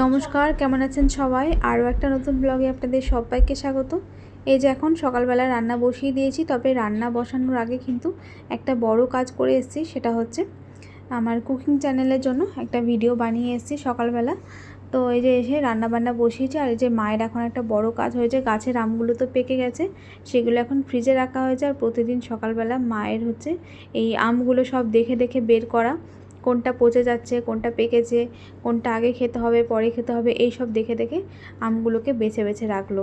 নমস্কার, কেমন আছেন সবাই? আরও একটা নতুন ব্লগে আপনাদের সবাইকে স্বাগত। এই যে এখন সকালবেলা রান্না বসিয়ে দিয়েছি, তবে রান্না বসানোর আগে কিন্তু একটা বড় কাজ করে এসেছি, সেটা হচ্ছে আমার কুকিং চ্যানেলের জন্য একটা ভিডিও বানিয়ে এসেছি সকালবেলা। তো এই যে এসে রান্না বান্না বসিয়েছি, আর এই যে মায়ের এখন একটা বড় কাজ হয়েছে, গাছের আমগুলো তো পেকে গেছে, সেগুলো এখন ফ্রিজে রাখা হয়েছে, আর প্রতিদিন সকালবেলা মায়ের হচ্ছে এই আমগুলো সব দেখে দেখে বের করা। কোনটা পচে যাচ্ছে, কোনটা পেকেছে, কোনটা আগে খেতে হবে, পরে খেতে হবে এই সব দেখে দেখে আমগুলোকে বেছে বেছে রাখল।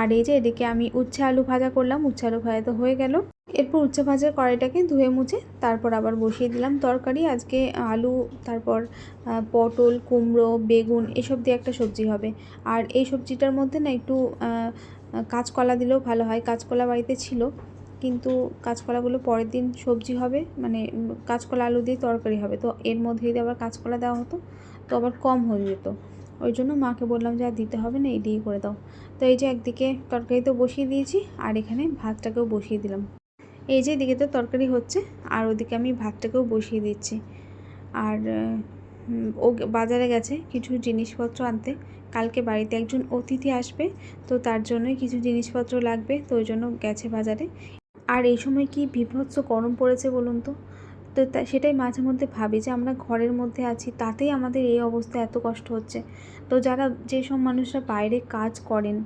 আর এই যে এদিকে আমি উচ্ছে আলু ভাজা করলাম, উচ্ছে আলু ভাজা তো হয়ে গেল। এরপর উচ্ছে ভাজার কড়াইটাকে ধুয়ে মুছে তারপর আবার বসিয়ে দিলাম তরকারি। আজকে আলু, তারপর পটল, কুমড়ো, বেগুন এসব দিয়ে একটা সবজি হবে। আর এই সবজিটার মধ্যে না একটু কাঁচকলা দিলেও ভালো হয়। কাঁচকলা বাড়িতে ছিল। কিন্তু কাঁচকলাগুলো পরের দিন সবজি হবে মানে কাঁচকলা আলু দিয়ে তরকারি হবে। তো এর মধ্যে যদি আবার কাঁচকলা দেওয়া হতো, তো আবার কম হয়ে যেত। ওই জন্য মাকে বললাম যে, আর দিতে হবে না, এই দিয়ে করে দাও। তো এই যে একদিকে তরকারি তো বসিয়ে দিয়েছি, আর এখানে ভাতটাকেও বসিয়ে দিলাম। এই যে এদিকে তো তরকারি হচ্ছে, আর ওদিকে আমি ভাতটাকেও বসিয়ে দিচ্ছি। আর ও বাজারে গেছে কিছু জিনিসপত্র আনতে। কালকে বাড়িতে একজন অতিথি আসবে, তো তার জন্যই কিছু জিনিসপত্র লাগবে, তো ওই জন্য গেছে বাজারে। আর এই সময় কি বিভৎস গরম পড়েছে বলুন তো? তো সেটাই মাঝে মধ্যে ভাবি যে আমরা ঘরের মধ্যে আছি, তাতেই আমাদের এই অবস্থা এত কষ্ট হচ্ছে। তো যারা যেসব মানুষরা বাইরে কাজ করেন,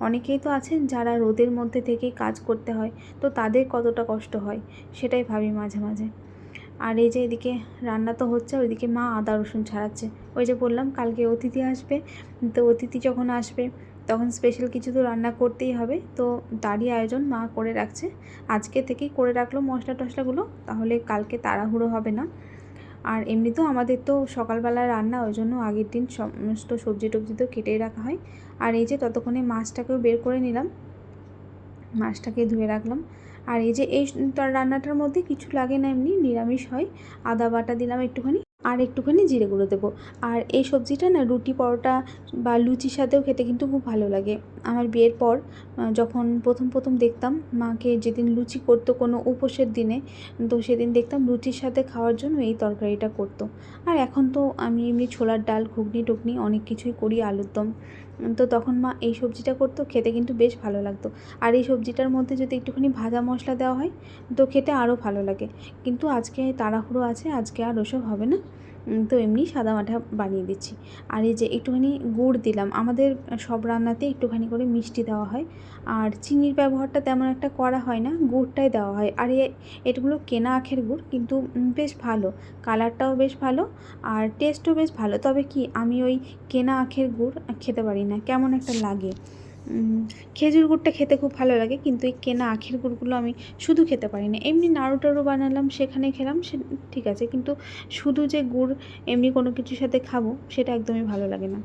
অনেকেই তো আছেন যারা রোদের মধ্যে থেকেই কাজ করতে হয়, তো তাদের কতটা কষ্ট হয়? সেটাই ভাবি মাঝে মাঝে। আর এই যে এদিকে রান্না তো হচ্ছে, ওইদিকে মা আদা রসুন ছাড়াচ্ছে। ওই যে বললাম, কালকে অতিথি আসবে, তো অতিথি যখন আসবে তখন স্পেশাল কিছু তো রান্না করতেই হবে। তো তারই আয়োজন মা করে রাখছে। আজকে থেকেই করে রাখল মশলা টশলাগুলো তাহলে কালকে তাড়াহুড়ো হবে না। আর এমনিতেও আমাদের তো সকালবেলা রান্না, ওই জন্য আগের দিন সমস্ত সবজি টবজি তো কেটেই রাখা হয়। আর এই যে ততক্ষণে মাছটাকেও বের করে নিলাম। মাছটাকে ধুয়ে রাখলাম। আর এই যে এই রান্নাটার মধ্যে কিছু লাগে না এমনি, নিরামিষ হয়। আদা বাটা দিলাম একটুখানি। আর একটুখানি জিরে গুঁড়ো দেবো। আর এই সবজিটা না রুটি পরোটা বা লুচির সাথেও খেতে কিন্তু খুব ভালো লাগে। আমার বিয়ের পর যখন প্রথম প্রথম দেখতাম মাকে যেদিন লুচি করতো কোনো উপোসের দিনে, তো সেদিন দেখতাম লুচির সাথে খাওয়ার জন্য এই তরকারিটা করতো। আর এখন তো আমি এমনি ছোলার ডাল, ঘুগনি, টুগনি অনেক কিছুই করি আলুর দম। তো তখন মা এই সবজিটা করতো, খেতে কিন্তু বেশ ভালো লাগতো। আর এই সবজিটার মধ্যে যদি একটুখানি ভাজা মশলা দেওয়া হয়, তো খেতে আরও ভালো লাগে। কিন্তু আজকে তাড়াহুড়ো আছে, আজকে আর ওসব হবে না। তো এমনি সাদা মাঠা বানিয়ে দিচ্ছি। আর এই যে একটুখানি গুড় দিলাম, আমাদের সব রান্নাতে একটুখানি করে মিষ্টি দেওয়া হয়। আর চিনির ব্যবহারটা তেমন একটা করা হয় না, গুড়টাই দেওয়া হয়। আর এ এগুলো কেনা আখের গুড়, কিন্তু বেশ ভালো। কালারটাও বেশ ভালো আর টেস্টও বেশ ভালো। তবে কি আমি ওই কেনা আখের গুড় খেতে পারি না, কেমন একটা লাগে। খেজুর গুড়টা খেতে খুব ভালো লাগে, কিন্তু এই কেনা আখের গুড়গুলো আমি শুধু খেতে পারি না এমনি নাড়ু বানালাম, সেখানে খেলাম, সে ঠিক আছে, কিন্তু শুধু যে গুড় এমনি কোনো কিছুর সাথে খাব, সেটা একদমই ভালো লাগে না।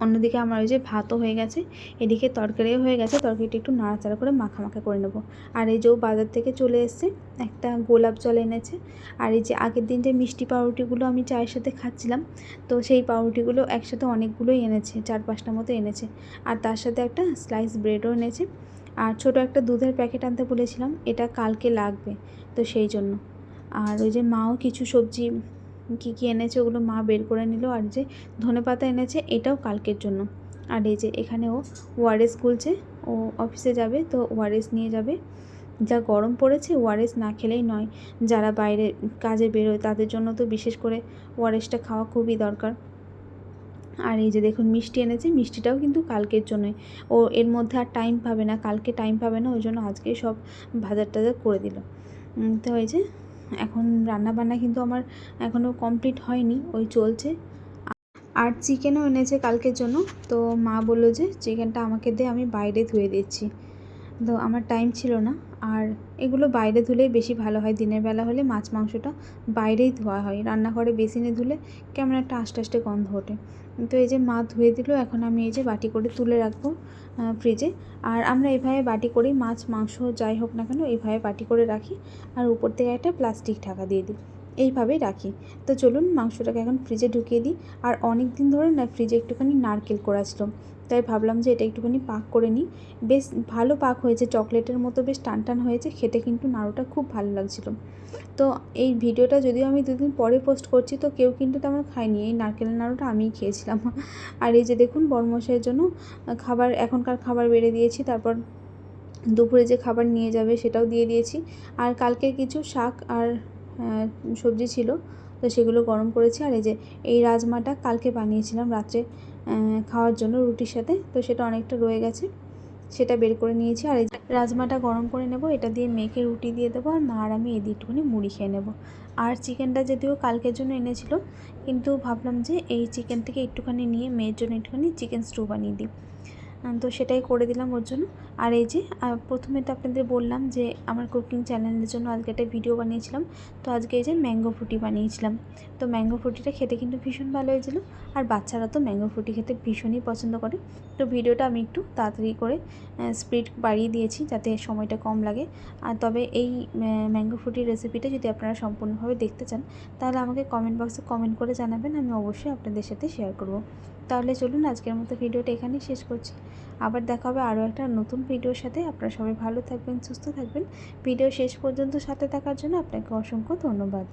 অন্যদিকে আমার ওই যে ভাতও হয়ে গেছে, এদিকে তরকারিও হয়ে গেছে, তরকারিটা একটু নাড়াচাড়া করে মাখা মাখা করে নেব। আর এই যে বাজার থেকে চলে এসছে, একটা গোলাপ জল এনেছে, আর এই যে আগের দিন যে মিষ্টি পাউরুটিগুলো আমি চায়ের সাথে খাচ্ছিলাম, তো সেই পাউরুটিগুলো একসাথে অনেকগুলোই এনেছে চার পাঁচটা মতো এনেছে। আর তার সাথে একটা স্লাইস ব্রেডও এনেছে। আর ছোট একটা দুধের প্যাকেট আনতে বলেছিলাম, এটা কালকে লাগবে, তো সেই জন্য। আর ওই যে মাও কিছু সবজি কী কী এনেছে ওগুলো মা বের করে নিল আর যে ধনে পাতা এনেছে এটাও কালকের জন্য। আর এই যে এখানে ও ওয়ারেস খুলছে ও অফিসে যাবে তো ওয়ারেস নিয়ে যাবে। যা গরম পড়েছে ওয়ারেস না খেলেই নয়। যারা বাইরে কাজে বেরোয় তাদের জন্য তো বিশেষ করে ওয়ারেসটা খাওয়া খুবই দরকার। আর এই যে দেখুন মিষ্টি এনেছে, মিষ্টিটাও কিন্তু কালকের জন্যই। ও এর মধ্যে আর টাইম পাবে না, কালকে টাইম পাবে না, ওই জন্য আজকেই সব ভাজার টাজার করে দিল। তো এই যে এখন রান্না বান্না কিন্তু আমার এখনও কমপ্লিট হয়নি, ওই চলছে। আর চিকেনও এনেছে কালকের জন্য, তো মা বলল যে, চিকেনটা আমাকে দে, আমি বাইরে ধুয়ে দিচ্ছি। তো আমার টাইম ছিল না। আর এগুলো বাইরে ধুলেই বেশি ভালো হয়। দিনের বেলা হলে মাছ মাংসটা বাইরেই ধোয়া হয়। রান্নাঘরে বেসিনে ধুলে কেমন একটা আস্তে আস্তে গন্ধ ওঠে। তো এই যে মা ধুয়ে দিল, এখন আমি এই যে বাটি করে তুলে রাখব ফ্রিজে আর আমরা এভাবে বাটি করেই মাছ, মাংস যাই হোক না কেন এইভাবে বাটি করে রাখি। আর উপর থেকে একটা প্লাস্টিক ঢাকা দিয়ে দিই। এইভাবেই রাখি। তো চলুন মাংসটাকে এখন ফ্রিজে ঢুকিয়ে দিই। আর অনেক দিন ধরে না ফ্রিজে একটুখানি নারকেল করা ছিল। তাই ভাবলাম যে এটা একটুখানি পাক করে নিই। বেশ ভালো পাক হয়েছে, চকলেটের মতো বেশ টান টান হয়েছে, খেতে কিন্তু নাড়ুটা খুব ভালো লাগছিল। তো এই ভিডিওটা যদিও আমি দুদিন পরে পোস্ট করছি, তো কেউ কিন্তু তেমন খায়নি। এই নারকেলের নাড়ুটা আমিই খেয়েছিলাম। আর এই যে দেখুন বড়মশাইয়ের জন্য খাবার, এখনকার খাবার বেড়ে দিয়েছি, তারপর দুপুরে যে খাবার নিয়ে যাবে সেটাও দিয়ে দিয়েছি। আর কালকে কিছু শাক আর সবজি ছিল তো সেগুলো গরম করেছি। আর এই যে এই রাজমাটা কালকে বানিয়েছিলাম রাত্রে খাওয়ার জন্য রুটির সাথে। তো সেটা অনেকটা রয়ে গেছে। সেটা বের করে নিয়েছি। আর এই রাজমাটা গরম করে নেব, এটা দিয়ে মেখে রুটি দিয়ে দেবো। আর মা আর আমি এই একটুখানি মুড়ি খেয়ে নেব। আর চিকেনটা যদিও কালকের জন্য এনেছিল, কিন্তু ভাবলাম যে এই চিকেন থেকে একটুখানি নিয়ে মেয়ের জন্য একটুখানি চিকেন স্টু বানিয়ে দিই। তো সেটাই করে দিলাম ওর জন্য। আর এই যে প্রথমে তো আপনাদের বললাম যে, আমার কুকিং চ্যানেলের জন্য আজকে একটা ভিডিও বানিয়েছিলাম। তো আজকে এই যে ম্যাঙ্গো ফ্রুটি বানিয়েছিলাম। তো ম্যাঙ্গো ফ্রুটিটা খেতে কিন্তু ভীষণ ভালো হয়েছিল। আর বাচ্চারা তো ম্যাঙ্গো ফ্রুটি খেতে ভীষণই পছন্দ করে। তো ভিডিওটা আমি একটু তাড়াতাড়ি করে স্পিড বাড়িয়ে দিয়েছি যাতে সময়টা কম লাগে। আর তবে এই ম্যাঙ্গো ফ্রুটির রেসিপিটা যদি আপনারা সম্পূর্ণভাবে দেখতে চান, তাহলে আমাকে কমেন্ট বক্সে কমেন্ট করে জানাবেন, আমি অবশ্যই আপনাদের সাথে শেয়ার করব। তাহলে চলুন আজকের মতো ভিডিওটা এখানেই শেষ করছি। আবার দেখা হবে আরও একটা নতুন ভিডিওর সাথে। আপনারা সবাই ভালো থাকবেন, সুস্থ থাকবেন। ভিডিও শেষ পর্যন্ত সাথে থাকার জন্য আপনাকে অসংখ্য ধন্যবাদ।